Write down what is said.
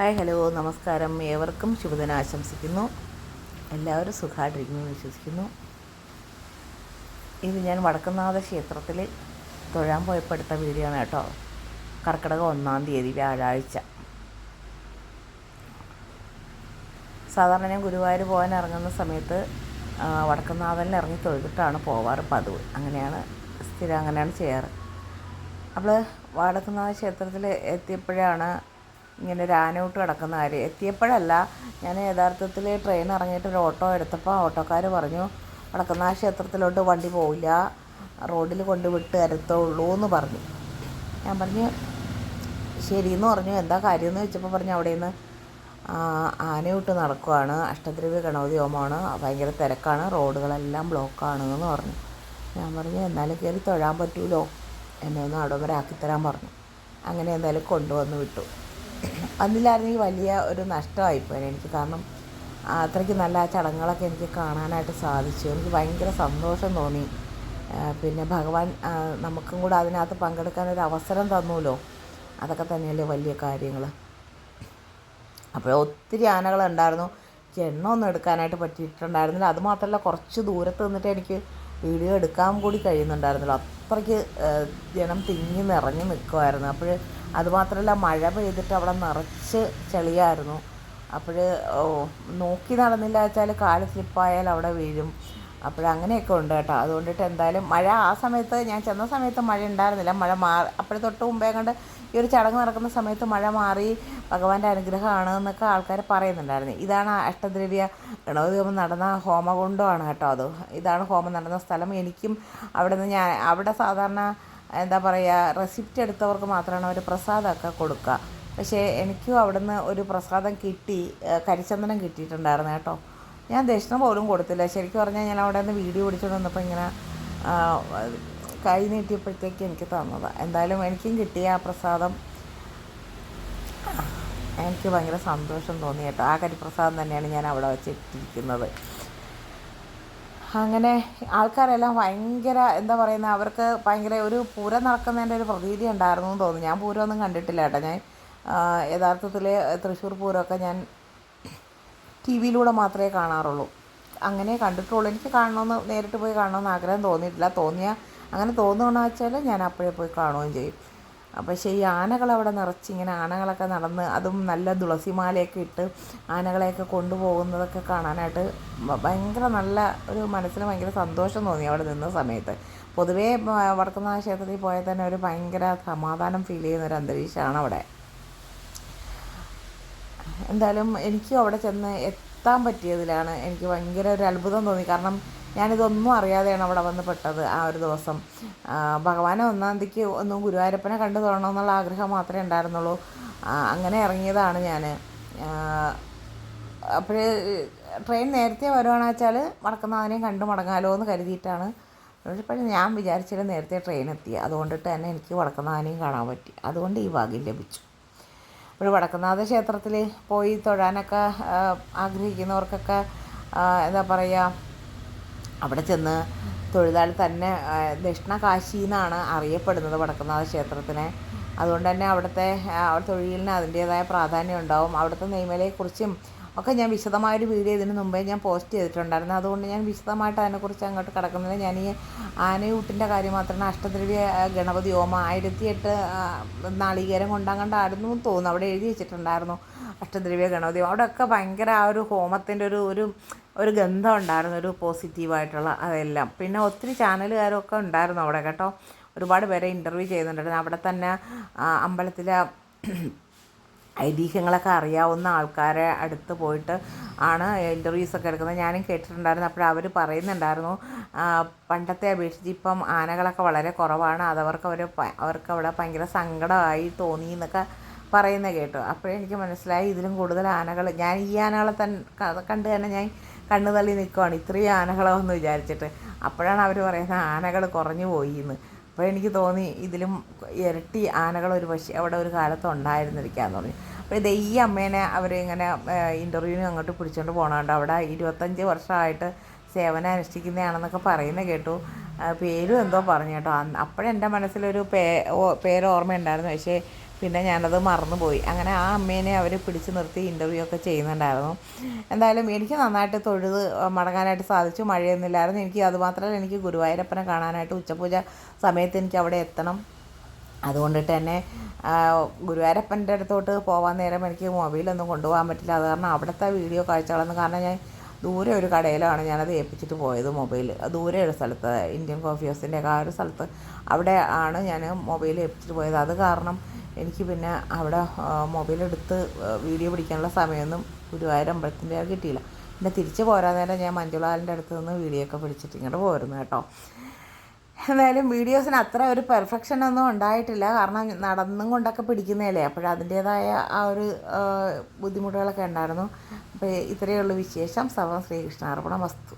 Hi hello നമസ്കാരം. ഏവർക്കും ശുഭദിനം ആശംസിക്കുന്നു. എല്ലാവരും സുഖമായിട്ടിരിക്കുന്നു വിശ്വസിക്കുന്നു. ഇത് ഞാൻ വടക്കുന്നാഥ ക്ഷേത്രത്തിൽ തൊഴാൻ പോയപ്പോൾ എടുത്ത വീഡിയോ ആണ് കേട്ടോ. കർക്കിടക ഒന്നാം തീയതി വ്യാഴാഴ്ച. സാധാരണ ഞാൻ ഗുരുവായൂർ പോകാൻ ഇറങ്ങുന്ന സമയത്ത് വടക്കുന്നാഥനിൽ ഇറങ്ങി തൊഴുതിട്ടാണ് പോവാറ് പതിവ്. അങ്ങനെയാണ് സ്ഥിരം അങ്ങനെയാണ് ചെയ്യാറ്. അപ്പോൾ വടക്കുന്നാഥ ക്ഷേത്രത്തിൽ എത്തിയപ്പോഴാണ് ഇങ്ങനെ ഒരു ആനയൂട്ട് കിടക്കുന്ന കാര്യം. എത്തിയപ്പോഴല്ല ഞാൻ യഥാർത്ഥത്തിൽ ട്രെയിൻ ഇറങ്ങിയിട്ട് ഒരു ഓട്ടോ എടുത്തപ്പോൾ ഓട്ടോക്കാർ പറഞ്ഞു വടക്കുന്നാഥ ക്ഷേത്രത്തിലോട്ട് വണ്ടി പോവില്ല. റോഡിൽ കൊണ്ട് വിട്ട് തരത്തുള്ളൂ എന്ന് പറഞ്ഞു. ഞാൻ പറഞ്ഞു ശരിയെന്ന് പറഞ്ഞു. എന്താ കാര്യമെന്ന് ചോദിച്ചപ്പോൾ പറഞ്ഞു അവിടെ നിന്ന് ആനയൂട്ട് നടക്കുവാണ്. അഷ്ടദ്രവ്യ ഗണപതി ഹോമമാണ്. ഭയങ്കര തിരക്കാണ്. റോഡുകളെല്ലാം ബ്ലോക്കാണ് എന്ന് പറഞ്ഞു. ഞാൻ പറഞ്ഞു എന്നാലും കയറി തൊഴാൻ പറ്റുമല്ലോ എന്നെ ഒന്ന് അവിടെ വരെ ആക്കിത്തരാൻ പറഞ്ഞു. അങ്ങനെ എന്തായാലും കൊണ്ടുവന്ന് വിട്ടു. അതിലായിരുന്നെങ്കിൽ വലിയ ഒരു നഷ്ടമായിപ്പോയി എനിക്ക്. കാരണം അത്രയ്ക്ക് നല്ല ആ ചടങ്ങുകളൊക്കെ എനിക്ക് കാണാനായിട്ട് സാധിച്ചു. എനിക്ക് ഭയങ്കര സന്തോഷം തോന്നി. പിന്നെ ഭഗവാൻ നമുക്കും കൂടെ അതിനകത്ത് പങ്കെടുക്കാൻ ഒരു അവസരം തന്നുല്ലോ അതൊക്കെ തന്നെയല്ലേ വലിയ കാര്യങ്ങൾ അപ്പോൾ ഒത്തിരി ആനകളുണ്ടായിരുന്നു എനിക്ക് എണ്ണ ഒന്നും എടുക്കാനായിട്ട് പറ്റിയിട്ടുണ്ടായിരുന്നില്ല. അതുമാത്രമല്ല കുറച്ച് ദൂരത്ത് നിന്നിട്ട് എനിക്ക് വീഡിയോ എടുക്കാൻ കൂടി കഴിയുന്നുണ്ടായിരുന്നില്ല. അത്രയ്ക്ക് ജനം തിങ്ങി നിറഞ്ഞു നിൽക്കുമായിരുന്നു അപ്പോൾ അതുമാത്രമല്ല മഴ പെയ്തിട്ട് അവിടെ നിറച്ച് ചെളിയായിരുന്നു. അപ്പോൾ നോക്കി നടന്നില്ല വെച്ചാൽ കാൽ സ്ലിപ്പായാൽ അവിടെ വീഴും. അപ്പോഴങ്ങനെയൊക്കെ ഉണ്ട് കേട്ടോ. അതുകൊണ്ടിട്ട് എന്തായാലും മഴ ആ സമയത്ത് ഞാൻ ചെന്ന സമയത്ത് മഴ ഉണ്ടായിരുന്നില്ല. മഴ മാറി അപ്പോഴേ തൊട്ട് മുമ്പേ കണ്ട് ഈ ഒരു ചടങ്ങ് നടക്കുന്ന സമയത്ത് മഴ മാറി ഭഗവാന്റെ അനുഗ്രഹമാണ് എന്നൊക്കെ ആൾക്കാർ പറയുന്നുണ്ടായിരുന്നു. ഇതാണ് അഷ്ടദ്രവ്യ ഗണപതി ഹോമം നടന്ന ഹോമകുണ്ടമാണ് കേട്ടോ അത്. ഇതാണ് ഹോമം നടന്ന സ്ഥലം. എനിക്കും അവിടെ നിന്ന് ഞാൻ അവിടെ സാധാരണ എന്താ പറയുക റെസിപ്റ്റ് എടുത്തവർക്ക് മാത്രമാണ് അവർ പ്രസാദമൊക്കെ കൊടുക്കുക. പക്ഷേ എനിക്കും അവിടുന്ന് ഒരു പ്രസാദം കിട്ടി കരിച്ചന്ദനം കിട്ടിയിട്ടുണ്ടായിരുന്നു കേട്ടോ. ഞാൻ ദക്ഷിണ പോലും കൊടുത്തില്ല. ശരിക്കും പറഞ്ഞാൽ ഞാൻ അവിടെ നിന്ന് വീഡിയോ പിടിച്ചുകൊണ്ട് വന്നപ്പോൾ ഇങ്ങനെ കൈ നീട്ടിയപ്പോഴത്തേക്ക് എനിക്ക് തന്നത്. എന്തായാലും എനിക്കും കിട്ടിയ ആ പ്രസാദം. എനിക്ക് ഭയങ്കര സന്തോഷം തോന്നി കേട്ടോ. ആ കരിപ്രസാദം തന്നെയാണ് ഞാൻ അവിടെ വെച്ചിട്ടിരിക്കുന്നത് അങ്ങനെ ആൾക്കാരെല്ലാം ഭയങ്കര എന്താ പറയുന്നത് അവർക്ക് ഭയങ്കര ഒരു പൂരം നടക്കുന്നതിന്റെ ഒരു പ്രതീതി ഉണ്ടായിരുന്നു എന്ന് തോന്നുന്നു. ഞാൻ പൂരമൊന്നും കണ്ടിട്ടില്ല കേട്ടോ. ഞാൻ യഥാർത്ഥത്തിൽ തൃശ്ശൂർ പൂരമൊക്കെ ഞാൻ ടി വിയിലൂടെ മാത്രമേ കാണാറുള്ളൂ. അങ്ങനെ കണ്ടിട്ടുള്ളൂ. എനിക്ക് കാണണമെന്ന് നേരിട്ട് പോയി കാണണമെന്ന് ആഗ്രഹം തോന്നിയിട്ടില്ല. തോന്നിയ അങ്ങനെ തോന്നുകയാണെന്ന് വെച്ചാൽ ഞാൻ അപ്പോഴേ പോയി കാണുകയും ചെയ്യും. പക്ഷേ ഈ ആനകൾ അവിടെ നിറച്ച് ഇങ്ങനെ ആനകളൊക്കെ നടന്ന് അതും നല്ല തുളസിമാലയൊക്കെ ഇട്ട് ആനകളെയൊക്കെ കൊണ്ടുപോകുന്നതൊക്കെ കാണാനായിട്ട് ഭയങ്കര നല്ല ഒരു മനസ്സിന് ഭയങ്കര സന്തോഷം തോന്നി അവിടെ നിന്ന സമയത്ത്. പൊതുവേ വടക്കുന്ന ക്ഷേത്രത്തിൽ പോയാൽ തന്നെ ഒരു ഭയങ്കര സമാധാനം ഫീൽ ചെയ്യുന്ന ഒരു അന്തരീക്ഷമാണ് അവിടെ. എന്തായാലും എനിക്കും അവിടെ ചെന്ന് എത്താൻ പറ്റിയതിലാണ് എനിക്ക് ഭയങ്കര ഒരു അത്ഭുതം തോന്നി. കാരണം ഞാനിതൊന്നും അറിയാതെയാണ് അവിടെ വന്ന് പെട്ടത് ആ ഒരു ദിവസം. ഭഗവാനെ ഒന്നാം തീയതിക്ക് ഒന്നും ഗുരുവായൂരപ്പനെ കണ്ടു തൊഴണമെന്നുള്ള ആഗ്രഹം മാത്രമേ ഉണ്ടായിരുന്നുള്ളൂ. അങ്ങനെ ഇറങ്ങിയതാണ് ഞാൻ അപ്പോഴേ ട്രെയിൻ നേരത്തെ വരുവാണെന്ന് വെച്ചാൽ മടക്കുന്നതിനെയും കണ്ടു മടങ്ങാലോ എന്ന് കരുതിയിട്ടാണ്. പക്ഷേ ഞാൻ വിചാരിച്ചില്ല നേരത്തെ ട്രെയിൻ എത്തി അതുകൊണ്ടിട്ട് തന്നെ എനിക്ക് വടക്കുന്നാഥനെയും കാണാൻ പറ്റി. അതുകൊണ്ട് ഈ ഭാഗ്യം ലഭിച്ചു. ഒരു വടക്കുന്നാഥ ക്ഷേത്രത്തിൽ പോയി തൊഴാനൊക്കെ ആഗ്രഹിക്കുന്നവർക്കൊക്കെ എന്താ പറയുക അവിടെ ചെന്ന് തൊഴിലാളി തന്നെ ദക്ഷിണ കാശി എന്നാണ് അറിയപ്പെടുന്നത് വടക്കുന്നാഥ ക്ഷേത്രത്തിനെ. അതുകൊണ്ട് തന്നെ അവിടുത്തെ തൊഴിലിന് അതിന്റേതായ പ്രാധാന്യം ഉണ്ടാവും. അവിടുത്തെ നെയ്മലയെക്കുറിച്ചും ഒക്കെ ഞാൻ വിശദമായൊരു വീഡിയോ ഇതിന് മുമ്പേ ഞാൻ പോസ്റ്റ് ചെയ്തിട്ടുണ്ടായിരുന്നു. അതുകൊണ്ട് ഞാൻ വിശദമായിട്ട് അതിനെക്കുറിച്ച് അങ്ങോട്ട് കിടക്കുന്നില്ല. ഞാൻ ഈ ആനയൂട്ടിന്റെ കാര്യം മാത്രമാണ് അഷ്ടദ്രവ്യ ഗണപതി ഹോമം ആയിരത്തി എട്ട് നാളികേരം കൊണ്ടാങ്ങണ്ടായിരുന്നു എന്ന് തോന്നുന്നു. അവിടെ എഴുതി വെച്ചിട്ടുണ്ടായിരുന്നു. അഷ്ടദ്രവ്യ ഗണപതി അവിടെ അവിടെയൊക്കെ ഭയങ്കര ആ ഒരു ഹോമത്തിന്റെ ഒരു ഒരു ഒരു ഗന്ധം ഉണ്ടായിരുന്നു ഒരു പോസിറ്റീവായിട്ടുള്ള അതെല്ലാം. പിന്നെ ഒത്തിരി ചാനലുകാരൊക്കെ ഉണ്ടായിരുന്നു അവിടെ കേട്ടോ. ഒരുപാട് പേരെ ഇന്റർവ്യൂ ചെയ്യുന്നുണ്ടായിരുന്നു അവിടെ തന്നെ അമ്പലത്തിലെ ഐതിഹ്യങ്ങളൊക്കെ അറിയാവുന്ന ആൾക്കാരെ അടുത്ത് പോയിട്ട് ആണ് ഇന്റർവ്യൂസ് ഒക്കെ എടുക്കുന്നത്. ഞാനും കേട്ടിട്ടുണ്ടായിരുന്നു. അപ്പോൾ അവർ പറയുന്നുണ്ടായിരുന്നു പണ്ടത്തെ അപേക്ഷിച്ച് ഇപ്പം ആനകളൊക്കെ വളരെ കുറവാണ്. അതവർക്ക് അവർ അവർക്ക് അവിടെ ഭയങ്കര സങ്കടമായി തോന്നി എന്നൊക്കെ പറയുന്നത് കേട്ടു. അപ്പോഴെനിക്ക് മനസ്സിലായി ഇതിലും കൂടുതൽ ആനകൾ ഞാൻ ഈ ആനകളെ തന്നെ കണ്ട് തന്നെ ഞാൻ കണ്ണു തള്ളി നിൽക്കുവാണ് ഇത്രയും ആനകളോ എന്ന് വിചാരിച്ചിട്ട് അപ്പോഴാണ് അവർ പറയുന്നത് ആനകൾ കുറഞ്ഞു പോയി എന്ന് അപ്പോൾ എനിക്ക് തോന്നി ഇതിലും ഇരട്ടി ആനകൾ ഒരു പക്ഷേ അവിടെ ഒരു കാലത്ത് ഉണ്ടായിരുന്നിരിക്കാന്ന് പറഞ്ഞു അപ്പോൾ ഇത് ഈ അമ്മേനെ അവരിങ്ങനെ ഇന്റർവ്യൂവിന് അങ്ങോട്ട് പിടിച്ചുകൊണ്ട് പോകണുണ്ട് അവിടെ ഇരുപത്തഞ്ച് വർഷമായിട്ട് സേവനം അനുഷ്ഠിക്കുന്നതാണെന്നൊക്കെ പറയുന്നത് കേട്ടു. പേരും എന്തോ പറഞ്ഞു കേട്ടോ. അപ്പോഴെന്റെ മനസ്സിലൊരു പേ പേര് ഓർമ്മയുണ്ടായിരുന്നു പക്ഷേ പിന്നെ ഞാനത് മറന്നുപോയി. അങ്ങനെ ആ അമ്മേനെ അവർ പിടിച്ച് നിർത്തി ഇന്റർവ്യൂ ഒക്കെ ചെയ്യുന്നുണ്ടായിരുന്നു. എന്തായാലും എനിക്ക് നന്നായിട്ട് തൊഴുത് മടങ്ങാനായിട്ട് സാധിച്ചു. മഴയൊന്നുമില്ലായിരുന്നു. എനിക്ക് അതുമാത്രമല്ല എനിക്ക് ഗുരുവായൂരപ്പനെ കാണാനായിട്ട് ഉച്ചപൂജ സമയത്ത് എനിക്ക് അവിടെ എത്തണം. അതുകൊണ്ട് തന്നെ ഗുരുവായൂരപ്പന്റെ അടുത്തോട്ട് പോകാൻ നേരം എനിക്ക് മൊബൈലൊന്നും കൊണ്ടുപോകാൻ പറ്റില്ല. അത് കാരണം അവിടുത്തെ വീഡിയോ കാഴ്ചകളെന്ന് കാരണം ഞാൻ ദൂരെ ഒരു കടയിലാണ് ഞാനത് ഏൽപ്പിച്ചിട്ട് പോയത് മൊബൈൽ ദൂരെ ഒരു സ്ഥലത്ത് ഇന്ത്യൻ കോഫി ഹൗസിന്റെ ആ ഒരു സ്ഥലത്ത് അവിടെ ആണ് ഞാൻ മൊബൈൽ ഏൽപ്പിച്ചിട്ട് പോയത്. അത് കാരണം എനിക്ക് പിന്നെ അവിടെ മൊബൈൽ എടുത്ത് വീഡിയോ പിടിക്കാനുള്ള സമയമൊന്നും ഗുരുവായൂർ അമ്പലത്തിന്റെ ആ കിട്ടിയില്ല. പിന്നെ തിരിച്ച് പോരാൻ നേരം ഞാൻ മഞ്ജുളാലിന്റെ അടുത്ത് നിന്ന് വീഡിയോ ഒക്കെ പിടിച്ചിട്ട് ഇങ്ങോട്ട് പോരുന്നു കേട്ടോ. എന്തായാലും വീഡിയോസിന് അത്ര ഒരു പെർഫെക്ഷൻ ഒന്നും ഉണ്ടായിട്ടില്ല. കാരണം നടന്നും കൊണ്ടൊക്കെ പിടിക്കുന്നതല്ലേ. അപ്പോൾ അതിന്റേതായ ആ ഒരു ബുദ്ധിമുട്ടുകളൊക്കെ ഉണ്ടായിരുന്നു. അപ്പോൾ ഇത്രയേ ഉള്ളൂ വിശേഷം. സർവം ശ്രീകൃഷ്ണ അർപ്പണ വസ്തു